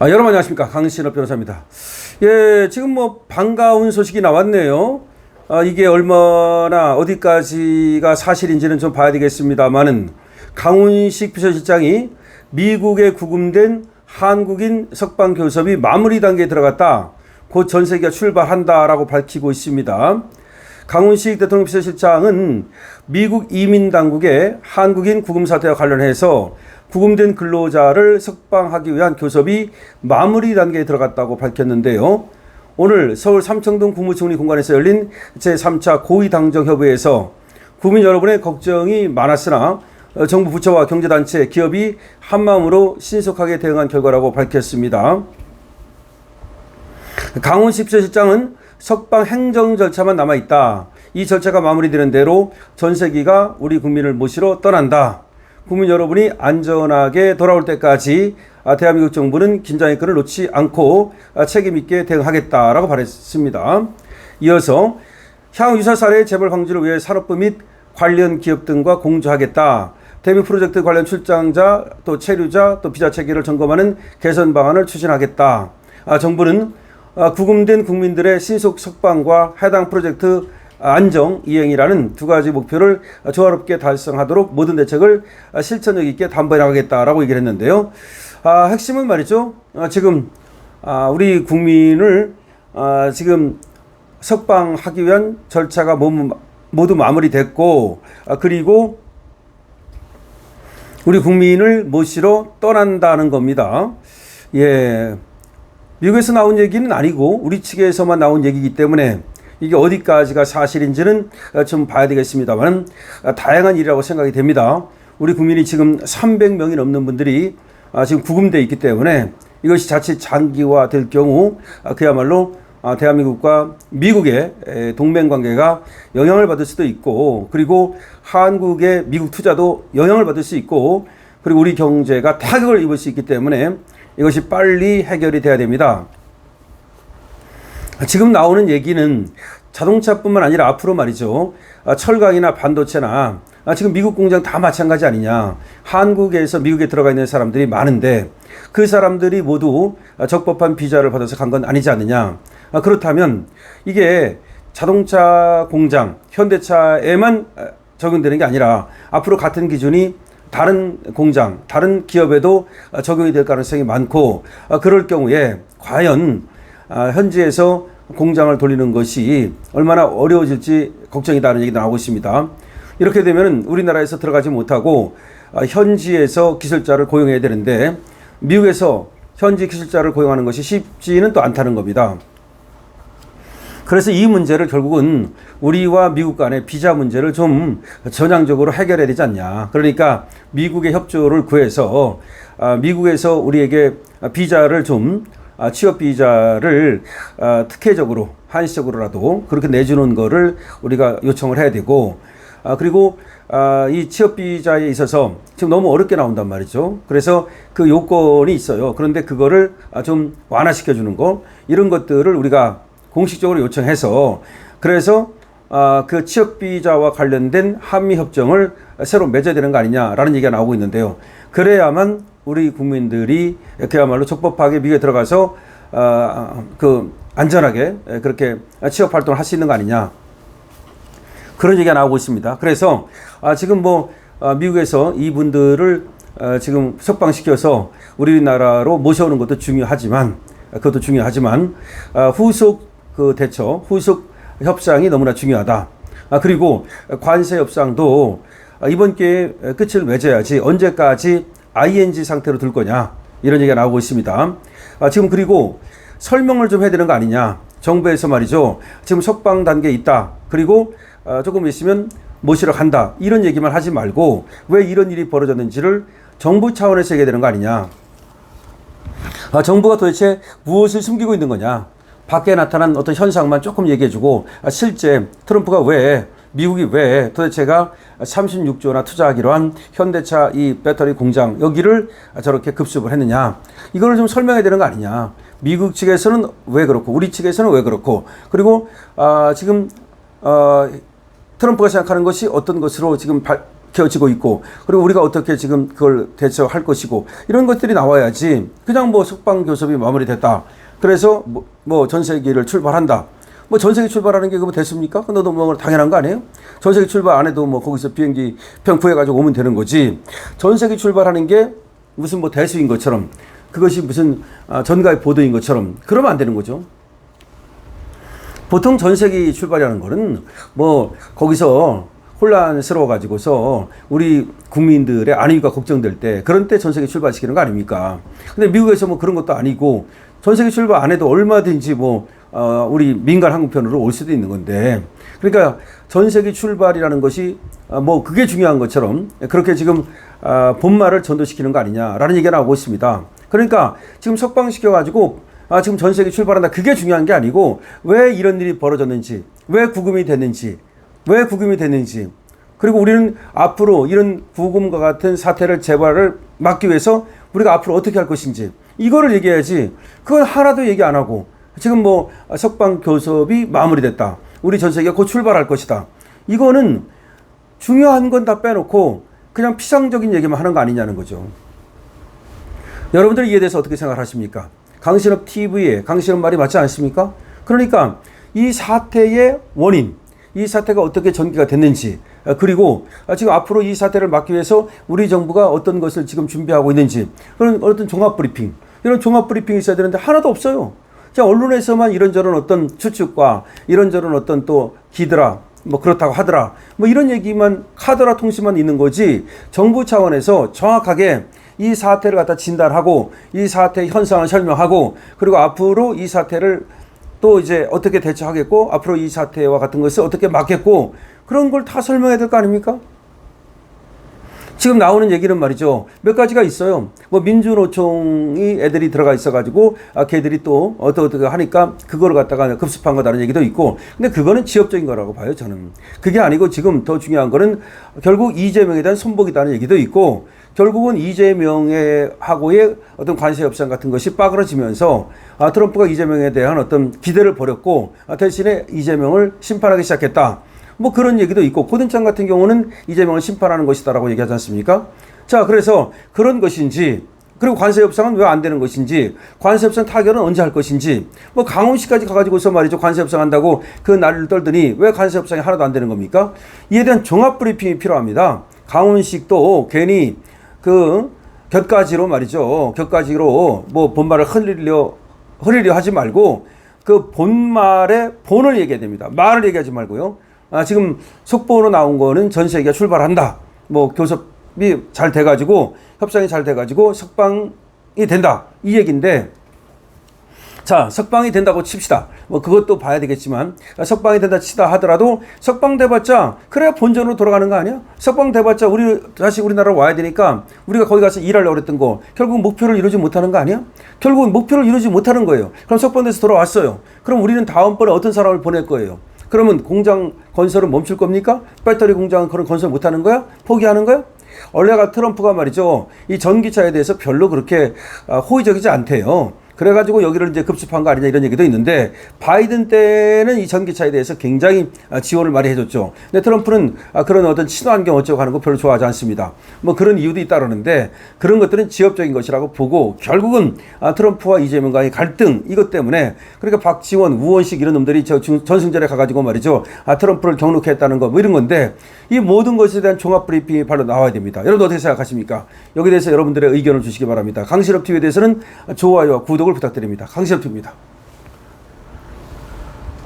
아, 여러분 안녕하십니까. 강신업 변호사입니다. 예, 지금 뭐 반가운 소식이 나왔네요. 아, 이게 얼마나 어디까지가 사실인지는 좀 봐야 되겠습니다만은 강훈식 비서실장이 미국에 구금된 한국인 석방 교섭이 마무리 단계에 들어갔다. 곧 전세기가 출발한다라고 밝히고 있습니다. 강훈식 대통령 비서실장은 미국 이민 당국의 한국인 구금 사태와 관련해서 구금된 근로자를 석방하기 위한 교섭이 마무리 단계에 들어갔다고 밝혔는데요. 오늘 서울 삼청동 국무총리 공간에서 열린 제3차 고위당정협의회에서 국민 여러분의 걱정이 많았으나 어, 정부 부처와 경제단체, 기업이 한마음으로 신속하게 대응한 결과라고 밝혔습니다. 강훈식 비서실장은 석방 행정 절차만 남아 있다. 이 절차가 마무리되는 대로 전세기가 우리 국민을 모시러 떠난다. 국민 여러분이 안전하게 돌아올 때까지 아, 대한민국 정부는 긴장의 끈을 놓지 않고 아, 책임 있게 대응하겠다라고 말했습니다. 이어서 향후 유사 사례 재벌 방지를 위해 산업부 및 관련 기업 등과 공조하겠다. 대미 프로젝트 관련 출장자, 또 체류자, 또 비자 체계를 점검하는 개선 방안을 추진하겠다. 아, 정부는 아, 구금된 국민들의 신속 석방과 해당 프로젝트 안정 이행이라는 두 가지 목표를 조화롭게 달성하도록 모든 대책을 실천력 있게 담보해 나가겠다라고 얘기를 했는데요. 아, 핵심은 말이죠. 아, 지금 아, 우리 국민을 아, 지금 석방하기 위한 절차가 모두, 모두 마무리됐고 아, 그리고 우리 국민을 모시러 떠난다는 겁니다. 예. 미국에서 나온 얘기는 아니고 우리 측에서만 나온 얘기이기 때문에 이게 어디까지가 사실인지는 좀 봐야 되겠습니다만 다양한 일이라고 생각이 됩니다. 우리 국민이 지금 300명이 넘는 분들이 아, 지금 구금돼 있기 때문에 이것이 자칫 장기화될 경우 아, 그야말로 아, 대한민국과 미국의 동맹 관계가 영향을 받을 수도 있고 그리고 한국의 미국 투자도 영향을 받을 수 있고 그리고 우리 경제가 타격을 입을 수 있기 때문에 이것이 빨리 해결이 돼야 됩니다. 지금 나오는 얘기는 자동차뿐만 아니라 앞으로 말이죠. 아, 철강이나 반도체나 아, 지금 미국 공장 다 마찬가지 아니냐. 한국에서 미국에 들어가 있는 사람들이 많은데 그 사람들이 모두 적법한 비자를 받아서 간 건 아니지 않느냐. 아, 그렇다면 이게 자동차 공장, 현대차에만 적용되는 게 아니라 앞으로 같은 기준이 다른 공장, 다른 기업에도 적용이 될 가능성이 많고 그럴 경우에 과연 현지에서 공장을 돌리는 것이 얼마나 어려워질지 걱정이다는 얘기도 나오고 있습니다. 이렇게 되면 우리나라에서 들어가지 못하고 현지에서 기술자를 고용해야 되는데 미국에서 현지 기술자를 고용하는 것이 쉽지는 또 않다는 겁니다. 그래서 이 문제를 결국은 우리와 미국 간의 비자 문제를 좀 전향적으로 해결해야 되지 않냐. 그러니까 미국의 협조를 구해서 미국에서 우리에게 비자를 좀 취업 비자를 특혜적으로 한시적으로라도 그렇게 내주는 거를 우리가 요청을 해야 되고 그리고 이 취업 비자에 있어서 지금 너무 어렵게 나온단 말이죠. 그래서 그 요건이 있어요. 그런데 그거를 좀 완화시켜 주는 거 이런 것들을 우리가 공식적으로 요청해서 그래서 아, 그 취업 비자와 관련된 한미 협정을 새로 맺어야 되는 거 아니냐라는 얘기가 나오고 있는데요. 그래야만 우리 국민들이 그야말로 적법하게 미국에 들어가서 아, 그 안전하게 그렇게 취업 활동을 할 수 있는 거 아니냐. 그런 얘기가 나오고 있습니다. 그래서 아, 지금 뭐 아, 미국에서 이분들을 아, 지금 석방시켜서 우리나라로 모셔오는 것도 중요하지만 그것도 중요하지만 아, 후속 그 대처, 후속 협상이 너무나 중요하다. 아, 그리고 관세 협상도 이번 기회에 끝을 맺어야지 언제까지 ING 상태로 둘 거냐. 이런 얘기가 나오고 있습니다. 아, 지금 그리고 설명을 좀 해야 되는 거 아니냐. 정부에서 말이죠. 지금 석방 단계에 있다. 그리고 아, 조금 있으면 모시러 간다. 이런 얘기만 하지 말고 왜 이런 일이 벌어졌는지를 정부 차원에서 얘기해야 되는 거 아니냐. 아, 정부가 도대체 무엇을 숨기고 있는 거냐. 밖에 나타난 어떤 현상만 조금 얘기해주고 아, 실제 트럼프가 왜 미국이 왜 도대체가 36조나 투자하기로 한 현대차 이 배터리 공장 여기를 저렇게 급습을 했느냐. 이거를 좀 설명해야 되는 거 아니냐. 미국 측에서는 왜 그렇고 우리 측에서는 왜 그렇고. 그리고 아 지금 어 트럼프가 생각하는 것이 어떤 것으로 지금 발, 켜지고 있고 그리고 우리가 어떻게 지금 그걸 대처할 것이고 이런 것들이 나와야지 그냥 뭐 석방 교섭이 마무리됐다. 그래서 뭐, 뭐 전세기를 출발한다. 뭐 전세기 출발하는 게 그거 됐습니까? 그 너도 뭐 당연한 거 아니에요? 전세기 출발 안 해도 뭐 거기서 비행기 편 구해가지고 오면 되는 거지. 전세기 출발하는 게 무슨 뭐 대수인 것처럼 그것이 무슨 아, 전가의 보도인 것처럼 그러면 안 되는 거죠. 보통 전세기 출발이라는 거는 뭐 거기서 혼란스러워 가지고서 우리 국민들의 안위가 걱정될 때 그런 때 전세기 출발시키는 거 아닙니까? 근데 미국에서 뭐 그런 것도 아니고 전세기 출발 안 해도 얼마든지 뭐 어, 우리 민간 항공편으로 올 수도 있는 건데 그러니까 전세기 출발이라는 것이 아, 뭐 그게 중요한 것처럼 그렇게 지금 아, 본말을 전도시키는 거 아니냐라는 얘기가 나오고 있습니다. 그러니까 지금 석방시켜 가지고 아, 지금 전세기 출발한다. 그게 중요한 게 아니고 왜 이런 일이 벌어졌는지, 왜 구금이 됐는지, 왜 구금이 됐는지, 그리고 우리는 앞으로 이런 구금과 같은 사태를 재발을 막기 위해서 우리가 앞으로 어떻게 할 것인지 이거를 얘기해야지. 그건 하나도 얘기 안 하고 지금 뭐 석방 교섭이 마무리됐다. 우리 전세기가 곧 출발할 것이다. 이거는 중요한 건 다 빼놓고 그냥 피상적인 얘기만 하는 거 아니냐는 거죠. 여러분들 이에 대해서 어떻게 생각하십니까? 강신업 TV에 강신업 말이 맞지 않습니까? 그러니까 이 사태의 원인, 이 사태가 어떻게 전개가 됐는지, 아, 그리고 지금 앞으로 이 사태를 막기 위해서 우리 정부가 어떤 것을 지금 준비하고 있는지, 그런 어떤 종합 브리핑, 이런 종합 브리핑이 있어야 되는데 하나도 없어요. 자, 언론에서만 이런저런 어떤 추측과 이런저런 어떤 또 기드라, 뭐 그렇다고 하더라, 뭐 이런 얘기만 카더라 통신만 있는 거지, 정부 차원에서 정확하게 이 사태를 갖다 진단하고 이 사태의 현상을 설명하고 그리고 앞으로 이 사태를 또 이제 어떻게 대처하겠고 앞으로 이 사태와 같은 것을 어떻게 막겠고 그런 걸 다 설명해야 될 거 아닙니까? 지금 나오는 얘기는 말이죠. 몇 가지가 있어요. 뭐 민주노총이 애들이 들어가 있어가지고 아 걔들이 또 어떻게 하니까 그거를 갖다가 급습한 거다라는 얘기도 있고. 근데 그거는 지엽적인 거라고 봐요 저는. 그게 아니고 지금 더 중요한 거는 결국 이재명에 대한 손복이다는 얘기도 있고 결국은 이재명의 하고의 어떤 관세 협상 같은 것이 빠그러지면서 아, 트럼프가 이재명에 대한 어떤 기대를 버렸고 아, 대신에 이재명을 심판하기 시작했다. 뭐 그런 얘기도 있고 고든장 같은 경우는 이재명을 심판하는 것이다라고 얘기하지 않습니까? 자, 그래서 그런 것인지 그리고 관세 협상은 왜 안 되는 것인지 관세 협상 타결은 언제 할 것인지 뭐 강원시까지 가가지고서 말이죠 관세 협상 한다고 그 날을 떨더니 왜 관세 협상이 하나도 안 되는 겁니까? 이에 대한 종합 브리핑이 필요합니다. 강원식도 괜히 그 곁가지로 말이죠 곁가지로 뭐 본말을 흘리려 흘리려 하지 말고 그 본말의 본을 얘기해야 됩니다. 말을 얘기하지 말고요. 아, 지금 속보로 나온 거는 전 세계가 출발한다. 뭐 교섭이 잘 돼가지고 협상이 잘 돼가지고 석방이 된다. 이 얘기인데 자, 석방이 된다고 칩시다. 뭐 그것도 봐야 되겠지만 석방이 된다 치다 하더라도 석방 돼봤자 그래야 본전으로 돌아가는 거 아니야? 석방 돼봤자 우리 다시 우리나라로 와야 되니까 우리가 거기 가서 일하려고 그랬던 거 결국 목표를 이루지 못하는 거 아니야? 결국은 목표를 이루지 못하는 거예요. 그럼 석방돼서 돌아왔어요. 그럼 우리는 다음번에 어떤 사람을 보낼 거예요? 그러면 공장 건설은 멈출 겁니까? 배터리 공장은 그런 건설 못 하는 거야? 포기하는 거야? 원래가 트럼프가 말이죠. 이 전기차에 대해서 별로 그렇게 아, 호의적이지 않대요. 그래가지고 여기를 이제 급습한 거 아니냐 이런 얘기도 있는데 바이든 때는 이 전기차에 대해서 굉장히 아, 지원을 많이 해줬죠. 근데 트럼프는 아, 그런 어떤 친환경 어쩌고 하는 거 별로 좋아하지 않습니다. 뭐 그런 이유도 있다 그러는데 그런 것들은 지엽적인 것이라고 보고 결국은 아, 트럼프와 이재명 간의 갈등 이것 때문에 그러니까 박지원, 우원식 이런 놈들이 저 전승절에 가가지고 말이죠. 아, 트럼프를 경록했다는 거 뭐 이런 건데 이 모든 것에 대한 종합 브리핑이 바로 나와야 됩니다. 여러분 어떻게 생각하십니까? 여기에 대해서 여러분들의 의견을 주시기 바랍니다. 강실업 TV에 대해서는 좋아요와 구독 을 부탁드립니다. 강실업 TV입니다.